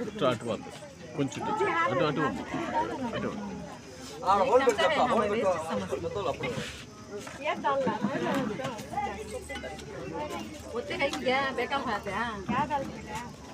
ఇటు అటు వద్దు కొంచెం ఇటు. అటు అటు వద్దు అటు వద్దు. ಒತ್ತೆ ಕೈಗೆ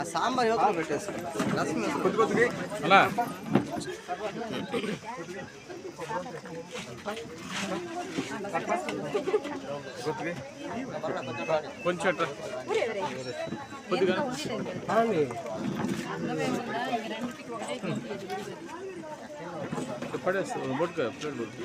ఆ సాంబార్ యువతలో పెట్టేసి అలా. కొంచెం కొద్దిగా. పడేస్తా బొట్టుగా ప్లేట్ బొట్టు.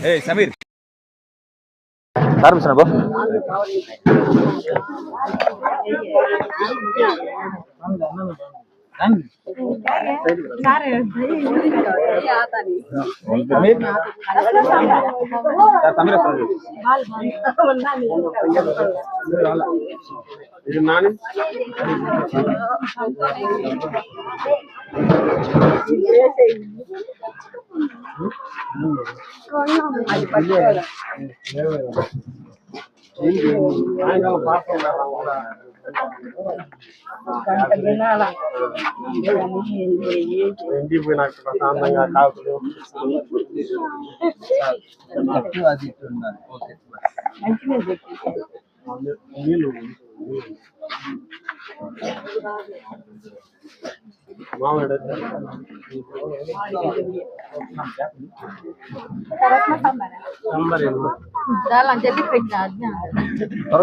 Hey Samir. Tarbisna bo. Hey. இது நானு அது సమీర్ సార్ బో సమీర్ సార్ సమీర్ వస్తున్నాడు ఇంటికి పోయినాక ప్రశాంతంగా కాకులు అది ఇటు ఉండాలి. ఓకే. నీళ్ళు మామిడి సాంబార్ ఏమో. చాలా చెప్పి పెట్టిన అజ్ఞా త్వర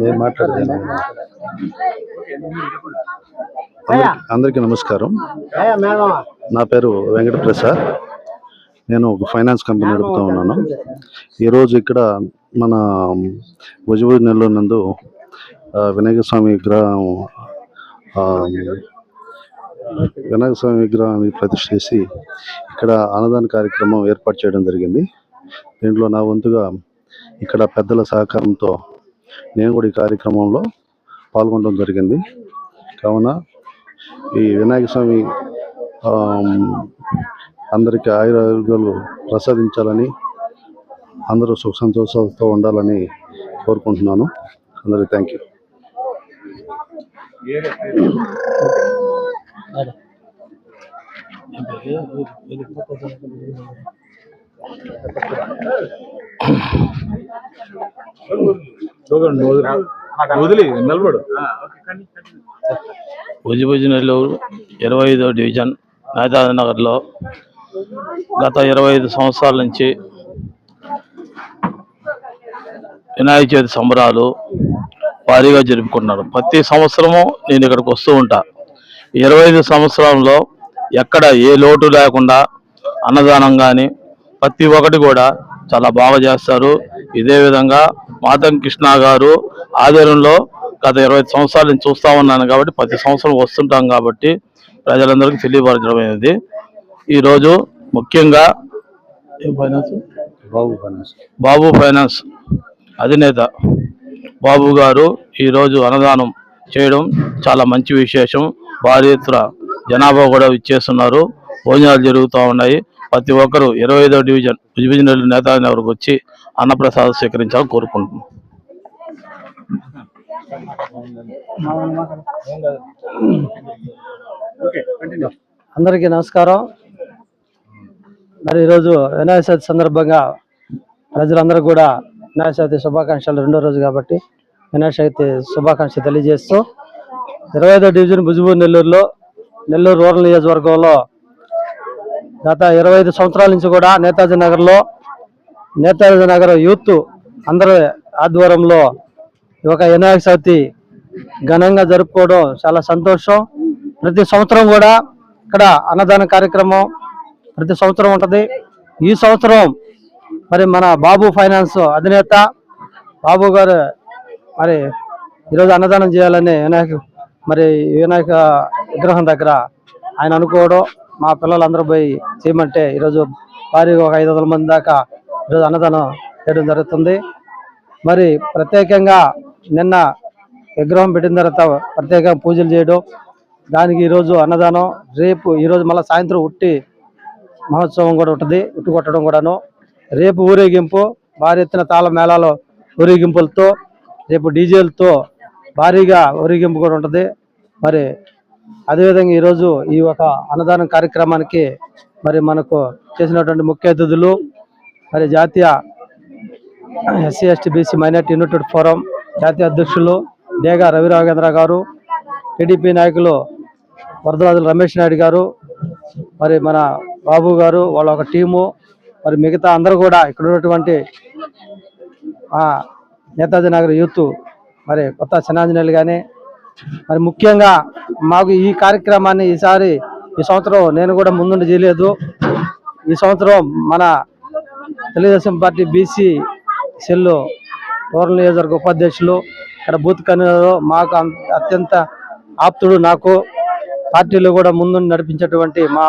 నేను మాట్లాడతాను అందరికీ నమస్కారం. నా పేరు వెంకట ప్రసాద్ నేను ఒక ఫైనాన్స్ కంపెనీ నడుపుతూ ఉన్నాను. ఈరోజు ఇక్కడ మన భుజభుజ నెల్లూరు నందు వినాయక స్వామి విగ్రహం వినాయక స్వామి విగ్రహాన్ని ప్రతిష్ఠ చేసి ఇక్కడ అన్నదాన కార్యక్రమం ఏర్పాటు చేయడం జరిగింది. దీంట్లో నా వంతుగా ఇక్కడ పెద్దల సహకారంతో నేను కూడా ఈ కార్యక్రమంలో పాల్గొనడం జరిగింది. కావున ఈ వినాయక స్వామి అందరికీ ఆయురారోగ్యాలు ప్రసాదించాలని అందరూ సుఖ సంతోషాలతో ఉండాలని కోరుకుంటున్నాను. అందరికీ థ్యాంక్ యూ వదిలి నిలబడు. భుజభుజ నెల్లూరు ఇరవై ఐదో డివిజన్ నేతాజీ నగర్లో గత ఇరవై ఐదు సంవత్సరాల నుంచి వినాయక చవితి సంబరాలు భారీగా జరుపుకుంటున్నారు. ప్రతి సంవత్సరము నేను ఇక్కడికి వస్తూ ఉంటా. ఇరవై ఐదు సంవత్సరంలో ఎక్కడ ఏ లోటు లేకుండా అన్నదానం కానీ ప్రతి ఒక్కటి కూడా చాలా బాగా చేస్తారు. ఇదే విధంగా మాతం కృష్ణ గారు ఆధ్వర్యంలో గత ఇరవై సంవత్సరాల నుంచి చూస్తా ఉన్నాను కాబట్టి ప్రతి సంవత్సరం వస్తుంటాం కాబట్టి ప్రజలందరికీ తెలియపరచడం అనేది ఈరోజు ముఖ్యంగా ఏం finance Babu finance. Babu finance అధినేత బాబు గారు ఈరోజు అన్నదానం చేయడం చాలా మంచి విశేషం. భారీ ఎత్తున జనాభా కూడా ఇచ్చేస్తున్నారు భోజనాలు జరుగుతూ ఉన్నాయి. ప్రతి ఒక్కరూ ఇరవై ఐదో డివిజన్ డివిజనల్ నేతాజీ నగర్కి వచ్చి అన్నప్రసాదం స్వీకరించాలని కోరుకుంటున్నాం. అందరికీ నమస్కారం. మరి ఈరోజు వినాయక చవితి సందర్భంగా ప్రజలందరూ కూడా వినాయక చవితి శుభాకాంక్షలు రెండో రోజు కాబట్టి వినాయక చవితి శుభాకాంక్షలు తెలియజేస్తూ ఇరవై ఐదో డివిజన్ భుజబూరు నెల్లూరులో నెల్లూరు రూరల్ నియోజకవర్గంలో గత ఇరవై ఐదు సంవత్సరాల నుంచి కూడా నేతాజీ నగర్లో నేతాజీ నగర్ యూత్ అందరి ఆధ్వర్యంలో ఈ ఒక వినాయక చవితి ఘనంగా జరుపుకోవడం చాలా సంతోషం. ప్రతి సంవత్సరం కూడా ఇక్కడ అన్నదాన కార్యక్రమం ప్రతి సంవత్సరం ఉంటుంది. ఈ సంవత్సరం మరి మన బాబు ఫైనాన్స్ అధినేత బాబు గారు మరి ఈరోజు అన్నదానం చేయాలని వినాయక మరి వినాయక విగ్రహం దగ్గర ఆయన అనుకోవడం మా పిల్లలందరూ పోయి చేయమంటే ఈరోజు వారి ఒక ఐదు వందల మంది దాకా ఈరోజు అన్నదానం చేయడం జరుగుతుంది. మరి ప్రత్యేకంగా నిన్న విగ్రహం పెట్టిన తర్వాత ప్రత్యేకంగా పూజలు చేయడం దానికి ఈరోజు అన్నదానం రేపు ఈరోజు మళ్ళీ సాయంత్రం ఉట్టి మహోత్సవం కూడా ఉంటుంది ఉట్టుకొట్టడం కూడాను. రేపు ఊరేగింపు భారీ ఎత్తున తాళ మేళాలు ఊరేగింపులతో రేపు డీజేలతో భారీగా ఊరేగింపు కూడా ఉంటుంది. మరి అదేవిధంగా ఈరోజు ఈ ఒక అన్నదానం కార్యక్రమానికి మరి మనకు చేసినటువంటి ముఖ్య అతిథులు మరి జాతీయ SC ST BC minority united forum జాతీయ అధ్యక్షులు డేగా రవి రాఘేంద్ర గారు టీడీపీ నాయకులు వరదరాజులు రమేష్ నాయుడు గారు మరి మన బాబు గారు వాళ్ళ ఒక టీము మరి మిగతా అందరూ కూడా ఇక్కడ ఉన్నటువంటి నేతాజీ నగర్ యూత్ మరి కొత్త శనాంజనేయులు కానీ మరి ముఖ్యంగా మాకు ఈ కార్యక్రమాన్ని ఈసారి ఈ సంవత్సరం నేను కూడా ముందుండి చేయలేదు. ఈ సంవత్సరం మన Telugu Desam party BC cell rural నియోజకవర్గ ఉపాధ్యక్షులు ఇక్కడ బూత్ కన్వీనర్ మాకు అత్యంత ఆప్తుడు నాకు పార్టీలో కూడా ముందు నడిపించేటువంటి మా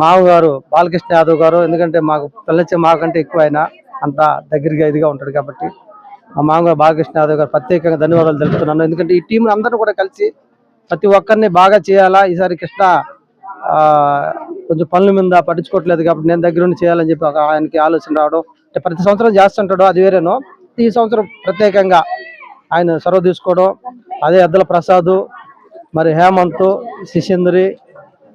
మామగారు బాలకృష్ణ యాదవ్ గారు ఎందుకంటే మాకు పిల్లచ్చే మాకంటే ఎక్కువ ఆయన అంత దగ్గరగా ఇదిగా ఉంటాడు కాబట్టి మా మామగారు బాలకృష్ణ యాదవ్ గారు ప్రత్యేకంగా ధన్యవాదాలు తెలుపుతున్నాను. ఎందుకంటే ఈ టీం అందరూ కూడా కలిసి ప్రతి ఒక్కరిని బాగా చేయాలా? ఈసారి కృష్ణ కొంచెం పనుల మీద పట్టించుకోవట్లేదు కాబట్టి నేను దగ్గర ఉండి చేయాలని చెప్పి ఒక ఆయనకి ఆలోచన రావడం అంటే ప్రతి సంవత్సరం చేస్తుంటాడు అది వేరేనో. ఈ సంవత్సరం ప్రత్యేకంగా ఆయన చొరవ తీసుకోవడం అదే అద్దల ప్రసాద్ మరి హేమంత్ శిశేంద్రి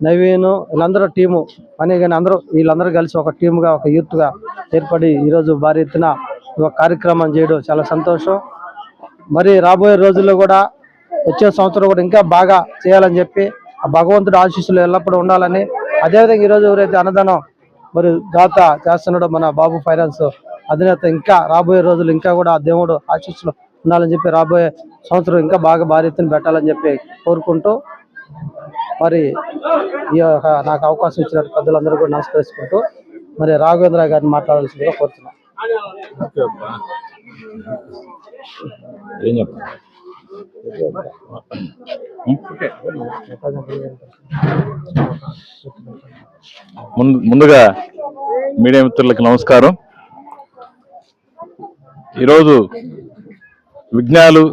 నవీన్ వీళ్ళందరూ టీము. అని కానీ అందరూ వీళ్ళందరూ కలిసి ఒక టీముగా ఒక యూత్గా ఏర్పడి ఈరోజు భారీ ఎత్తున ఒక కార్యక్రమం చేయడం చాలా సంతోషం. మరి రాబోయే రోజుల్లో కూడా వచ్చే సంవత్సరం కూడా ఇంకా బాగా చేయాలని చెప్పి ఆ భగవంతుడు ఆశీస్సులు ఎల్లప్పుడూ ఉండాలని. అదేవిధంగా ఈరోజు ఎవరైతే అన్నదానం మరి దాత చేస్తున్నాడో మన బాబు ఫైనాన్స్ అధినేత ఇంకా రాబోయే రోజులు ఇంకా కూడా ఆ దేవుడు ఆశీస్సులు ఉండాలని చెప్పి రాబోయే సంవత్సరం ఇంకా బాగా భారీ ఎత్తున పెట్టాలని చెప్పి కోరుకుంటూ మరి ఈ యొక్క నాకు అవకాశం ఇచ్చిన పెద్దలందరూ కూడా నమస్కరించుకుంటూ మరి రాఘవేంద్ర గారిని మాట్లాడాల్సిందిగా కోరుతున్నాను ఏం ముందుగా మీడియా మిత్రులకు నమస్కారం. ఈరోజు విఘ్నాలు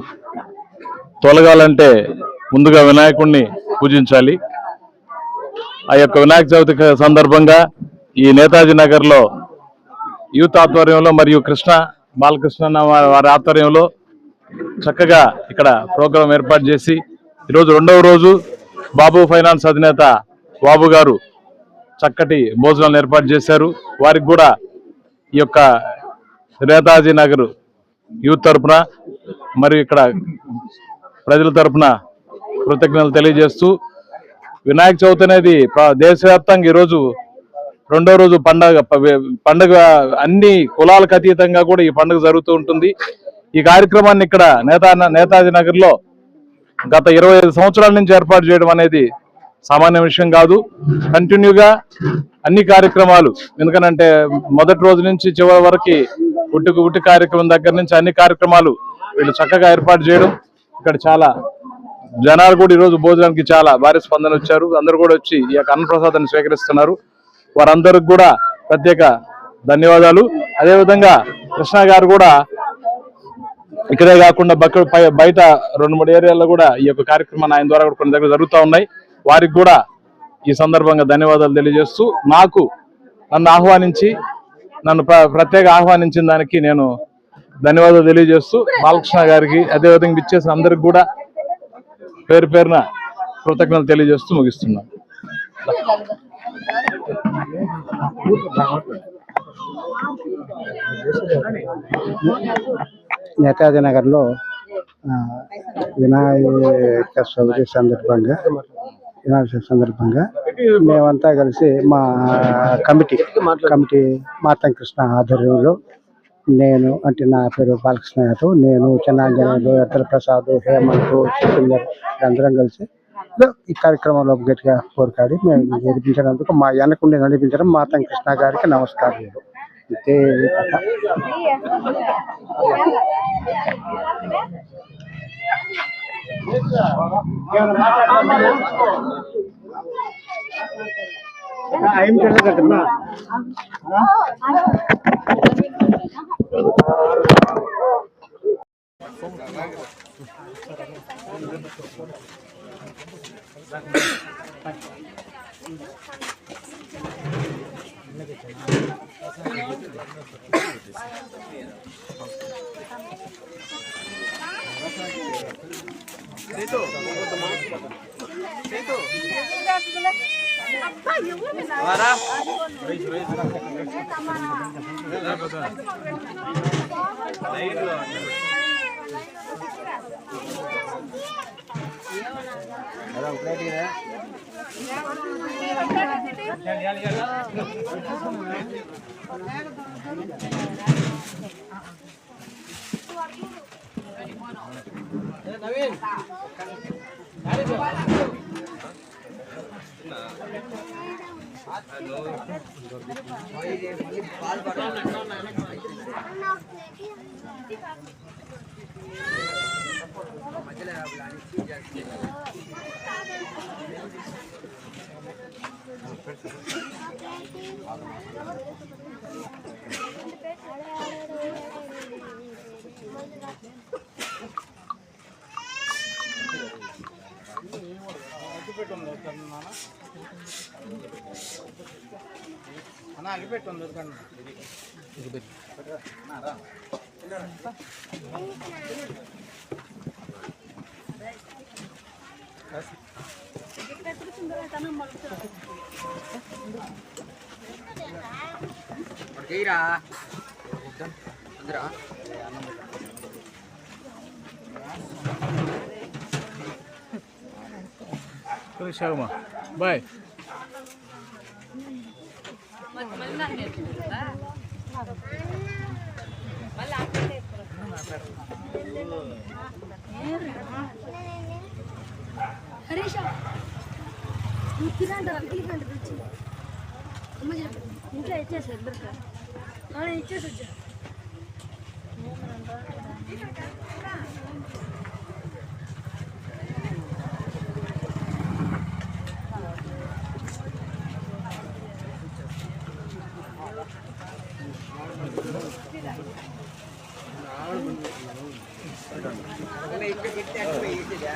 తొలగాలంటే ముందుగా వినాయకుడిని పూజించాలి. ఆ యొక్క వినాయక చవితి సందర్భంగా ఈ నేతాజీ నగర్లో యూత్ ఆధ్వర్యంలో మరియు కృష్ణ బాలకృష్ణ వారి ఆధ్వర్యంలో చక్కగా ఇక్కడ ప్రోగ్రాం ఏర్పాటు చేసి ఈరోజు రెండవ రోజు బాబు ఫైనాన్స్ అధినేత బాబు గారు చక్కటి భోజనాలను ఏర్పాటు చేశారు. వారికి కూడా ఈ యొక్క నేతాజీ నగర్ యూత్ తరపున మరియు ఇక్కడ ప్రజల తరపున కృతజ్ఞతలు తెలియజేస్తూ వినాయక చవితి అనేది దేశవ్యాప్తంగా ఈరోజు రెండో రోజు పండగ పండగ అన్ని కులాలకు అతీతంగా కూడా ఈ పండుగ జరుగుతూ ఉంటుంది. ఈ కార్యక్రమాన్ని ఇక్కడ నేతా నేతాజీ నగర్లో గత ఇరవై ఐదు సంవత్సరాల నుంచి ఏర్పాటు చేయడం అనేది సామాన్య విషయం కాదు. కంటిన్యూగా అన్ని కార్యక్రమాలు ఎందుకనంటే మొదటి రోజు నుంచి చివరి వరకు ఉట్టుకు ఉట్టి కార్యక్రమం దగ్గర నుంచి అన్ని కార్యక్రమాలు వీళ్ళు చక్కగా ఏర్పాటు చేయడం ఇక్కడ చాలా జనాలు కూడా ఈరోజు భోజనానికి చాలా భారీ స్పందన వచ్చారు. అందరూ కూడా వచ్చి ఈ యొక్క అన్నప్రసాదాన్ని స్వీకరిస్తున్నారు. వారందరికి కూడా ప్రత్యేక ధన్యవాదాలు. అదేవిధంగా కృష్ణ గారు కూడా ఇక్కడే కాకుండా బక్క బయట రెండు మూడు ఏరియాల్లో కూడా ఈ యొక్క కార్యక్రమాన్ని ఆయన ద్వారా కూడా కొన్ని దగ్గర జరుగుతూ ఉన్నాయి. వారికి కూడా ఈ సందర్భంగా ధన్యవాదాలు తెలియజేస్తూ నాకు నన్ను ఆహ్వానించి నన్ను ప్ర- ప్రత్యేక ఆహ్వానించిన దానికి నేను ధన్యవాదాలు తెలియజేస్తూ బాలకృష్ణ గారికి అదేవిధంగా ఇచ్చేసిన అందరికి కూడా పేరు పేరున కృతజ్ఞతలు తెలియజేస్తూ ముగిస్తున్నాను నేతాజీ నగర్లో వినాయక చవితి సందర్భంగా వినాయక చవితి సందర్భంగా మేమంతా కలిసి మా కమిటీ కమిటీ మాతం కృష్ణ ఆధ్వర్యంలో నేను అంటే నా పేరు బాలకృష్ణ యాదవ్ నేను చెన్నాంజనేయులు ఎద్దల ప్రసాద్ హేమంత్ అందరం కలిసి ఈ కార్యక్రమంలో గట్టిగా కోరుకాడి మేము నడిపించినందుకు మా వెనకుండి నడిపించడం మాతం కృష్ణ గారికి నమస్కారం. ఇంతే కథ. সেই তো সেই তো Para. Lain नवीन అన్న అగిపెట్టు అందరికన్నా అగిపెట్టు చేయరా అందరా బాయ్ హరీష నువ్వు తినండి అంకుల్ కంటే తెచ్చి అమ్మ చెప్పు ఇంట్లో ఇచ్చేసి ఇద్దరు ఇచ్చేసి వచ్చా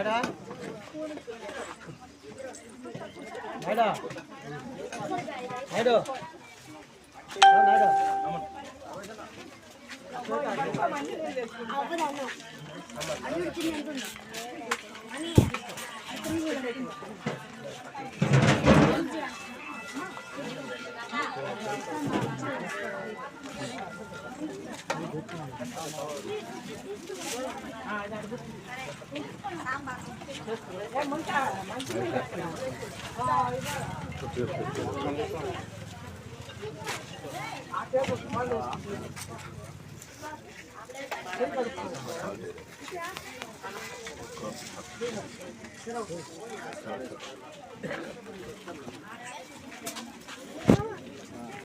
Mày đã. Mày đã. Mày được. Đó mày được. 아, 네.